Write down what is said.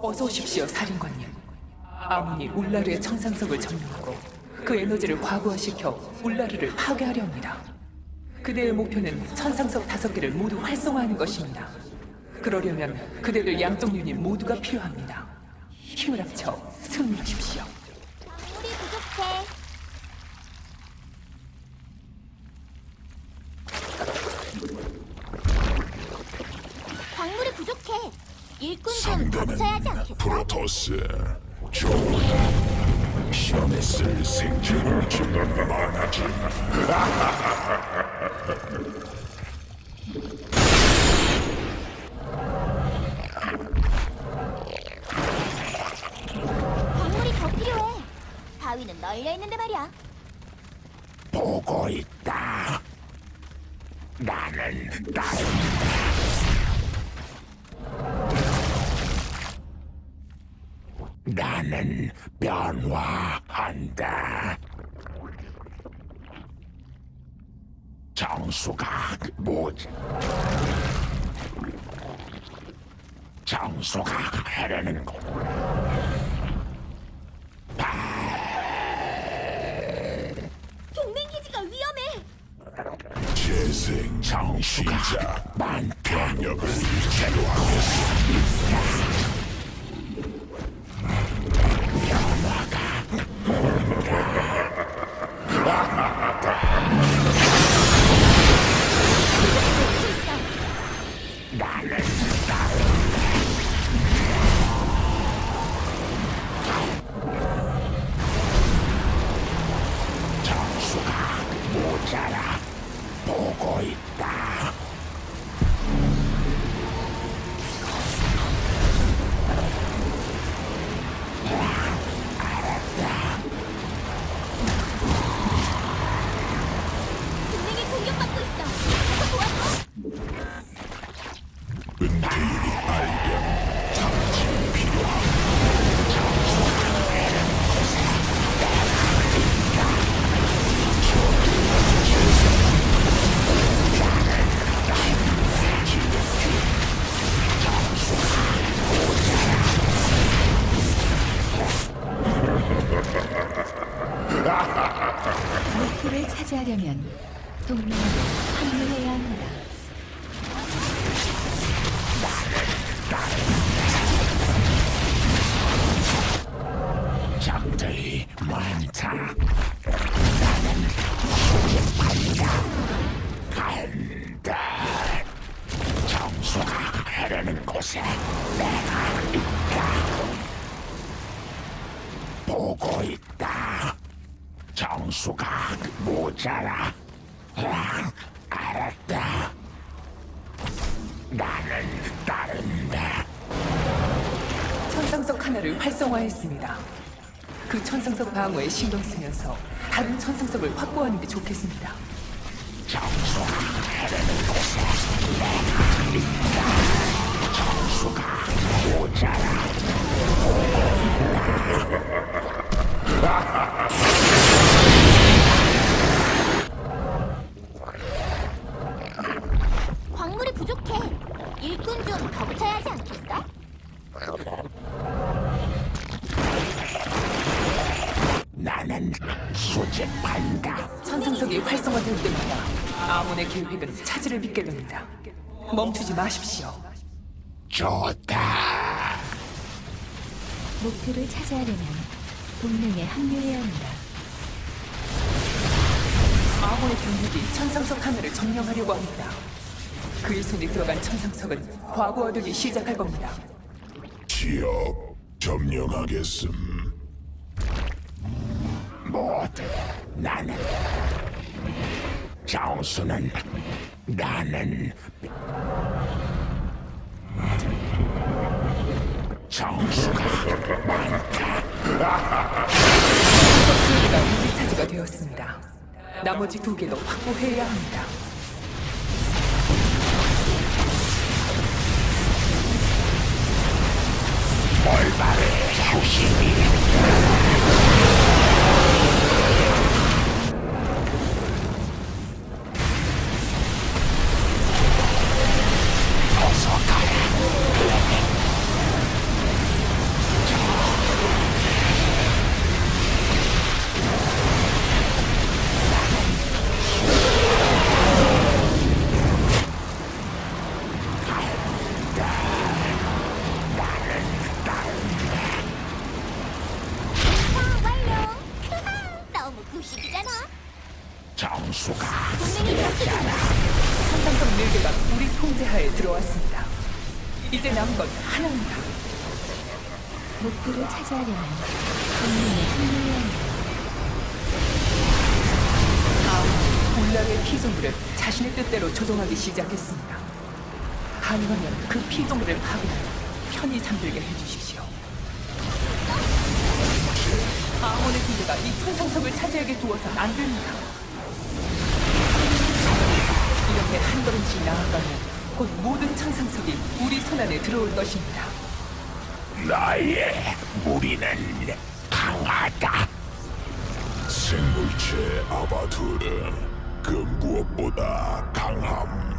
어서 오십시오, 살인관님. 아문이 울라르의 천상석을 점령하고 그 에너지를 과부하시켜 울라르를 파괴하려 합니다. 그대의 목표는 천상석 다섯 개를 모두 활성화하는 것입니다. 그러려면 그대들 양쪽 유닛 모두가 필요합니다. 힘을 합쳐 승리하십시오. 우리 부족해. 광물이 부족해. 일꾼 좀 붙여야 상대는 않겠어? 프로토스 좋은 시험에 쓸 생존을 주는 많아지 광물이 더 필요해. 바위는 널려 있는데 말이야. 보고 있다 나는 나를 나는 변화한다. 정수가 뭐지? 정수가 흐르는 곳 동맹 기지가 위험해. 재생 정시자 만 병력을 제거하겠습니다. 하려면 동맹으로 합류해야 합니다. 적들이 많다. 나는 소집한다 간다. 정수가 흐르는 곳에 내가 있다. 보고 있다 정수가 모자라 아, 알았다 나는 따른다 천상석 하나를 활성화했습니다. 그 천상석 방어에 신경 쓰면서 다른 천상석을 확보하는 게 좋겠습니다. 정수가 흐르는 곳에 내가 있다. 정수가 모자라. 수집한다. 천상석이 활성화될 때마다 아몬의 계획은 차질을 빚게 됩니다. 멈추지 마십시오. 좋다. 목표를 차지하려면 동맹에 합류해야 합니다. 아몬의 병력이 천상석 하나를 점령하려고 합니다. 그의 손에 들어간 천상석은 과부하되기 시작할 겁니다. 지역 점령하겠음. 모두 나는 정수는 나는 정수가 많다. 석수가 우리 차지가 되었습니다. 나머지 두 개도 확보해야 합니다. 올바른 휴식이 개가 우리 통제하에 들어왔습니다. 이제 남은 건 하나입니다. 목표를 차지하려면 합류해야 합니다. 다음 울라르의 피조물을 자신의 뜻대로 조종하기 시작했습니다. 가능하면 그 피조물을 파괴하여 편히 잠들게 해주십시오. 아몬의 군대가 이 천상석을 차지하게 두어선 안 됩니다. 걸음씩 나아가면 곧 모든 천상석이 우리 손안에 들어올 것입니다. 나의 무리는 강하다. 생물체 아바투르 그 무엇보다 강함